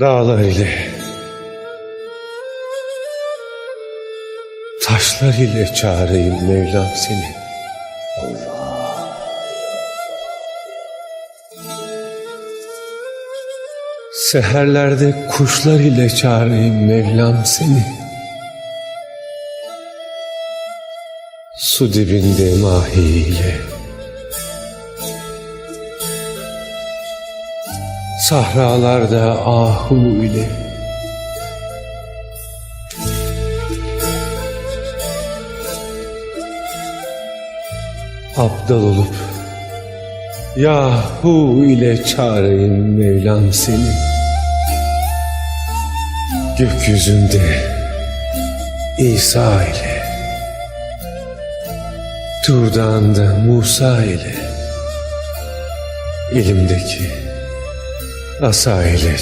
Dağlar ile Taşlar ile çağırayım Mevlam seni. Seherlerde kuşlar ile çağırayım Mevlam seni. Su dibinde mahi ile. Sahralarda ahu ile. Abdal olup Yahu ile çağırayım Mevlam seni. Gökyüzünde İsa ile Turdan'da Musa ile Elimdeki asa